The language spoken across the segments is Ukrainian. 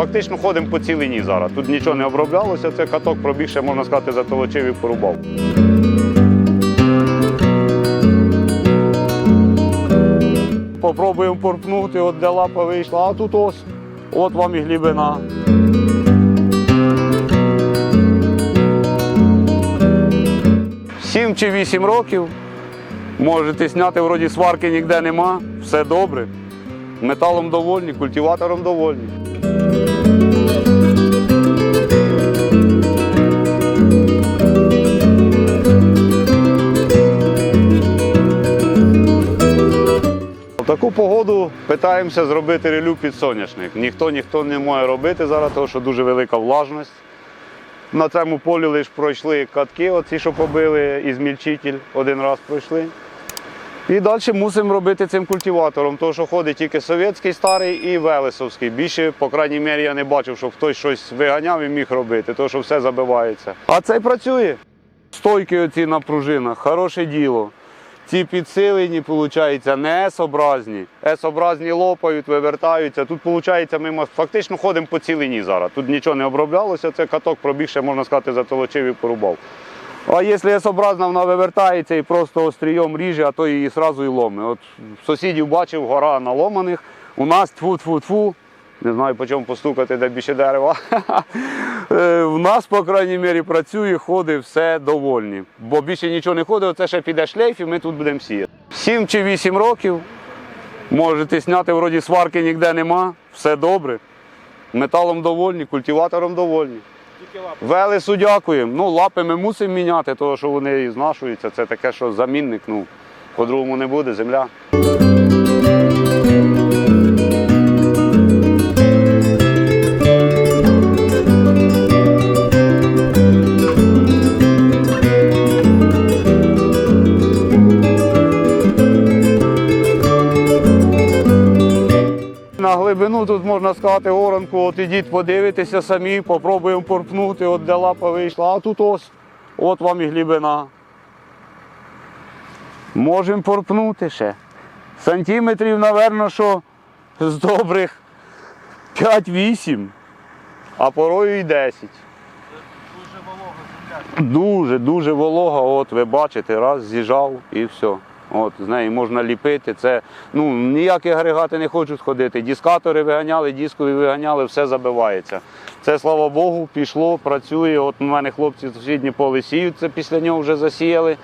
фактично ходимо по цілині зараз. Тут нічого не оброблялося, це каток пробіг, можна сказати, затолочив і порубав. Попробуємо порпнути, от де лапа вийшла, а тут ось, от вам і глибина. Сім чи вісім років. Можете зняти, вроді сварки ніде нема, все добре. Металом довольні, культиватором довольні. Таку погоду питаємося зробити релю під соняшник. Ніхто ніхто не може робити зараз, тому що дуже велика влажність. На цьому полі лише пройшли катки, оці, що побили, і змільчитель один раз пройшли. І далі мусимо робити цим культиватором, тому що ходить тільки совєтський старий і велесовський. Більше, по крайній мірі, я не бачив, щоб хтось щось виганяв і міг робити, тому що все забивається. А цей працює. Стойки оці на пружинах, хороше діло. Ці підсилені, виходить, не S-образні. S-образні лопають, вивертаються. Тут, виходить, ми фактично ходимо по цілині зараз. Тут нічого не оброблялося, це каток пробіг, ще можна сказати, затолочив і порубав. А якщо S-образна, вона вивертається і просто острієм ріже, а то її одразу і ломи. От сусідів бачив, гора наломаних. У нас тфу-тфу-тфу. Не знаю, по чому постукати, де більше дерева. Нас, по крайній мірі, працює, ходить, все довольні. Бо більше нічого не ходить, це ще піде шлейф і ми тут будемо сіяти. Сім чи вісім років. Можете зняти, вроді сварки ніде нема, все добре. Металом довольні, культиватором довольні. Велесу дякуємо. Ну, лапи ми мусимо міняти, тому що вони і знашуються. Це таке, що замінник. Ну, по-другому не буде, земля. Глибину тут можна сказати оранку, от ідіть подивитися самі, попробуємо порпнути, от де лапа вийшла, а тут ось, от вам і глибина. Можемо порпнути ще. Сантиметрів, напевно, що з добрих 5-8, а порою і 10. Дуже, дуже волога, от ви бачите, раз з'їжджав і все. От, з неї можна ліпити. Це, ну, ніякі агрегати не хочуть ходити. Дискатори виганяли, дискові виганяли, все забивається. Це, слава Богу, пішло, працює. От у мене хлопці сусідні поле сіють, це після нього вже засіяли.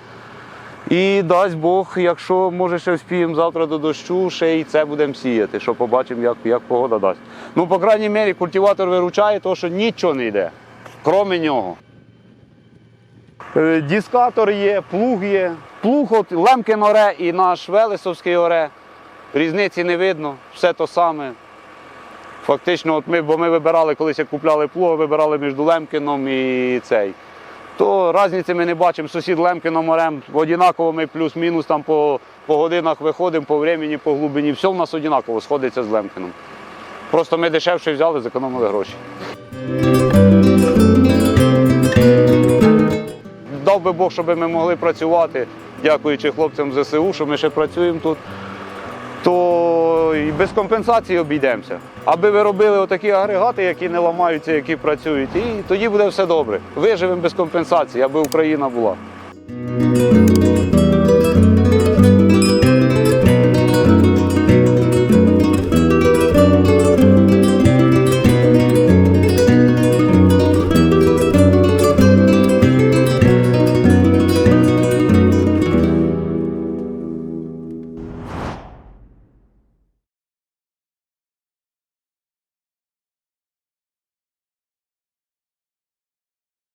І дасть Бог, якщо може ще вспіємо завтра до дощу, ще і це будемо сіяти, що побачимо, як, як погода дасть. Ну, по крайній мірі, культиватор виручає, тому що нічого не йде, крім нього. Е, Дискатор є, плуг є. Плуг от Лемкин оре і наш Велесовський оре. Різниці не видно, все то саме. Фактично, от ми, бо ми вибирали, колись як купляли плуга, вибирали між Лемкином і цей. То різниці ми не бачимо. Сусід Лемкином орем однаково ми плюс-мінус там по, по годинах виходимо, по времені, по глибині. Все в нас однаково сходиться з Лемкином. Просто ми дешевше взяли, зекономили гроші. Дав би Бог, щоб ми могли працювати, дякуючи хлопцям ЗСУ, що ми ще працюємо тут, то і без компенсації обійдемося. Аби ви робили отакі агрегати, які не ламаються, які працюють, і тоді буде все добре. Виживемо без компенсації, аби Україна була.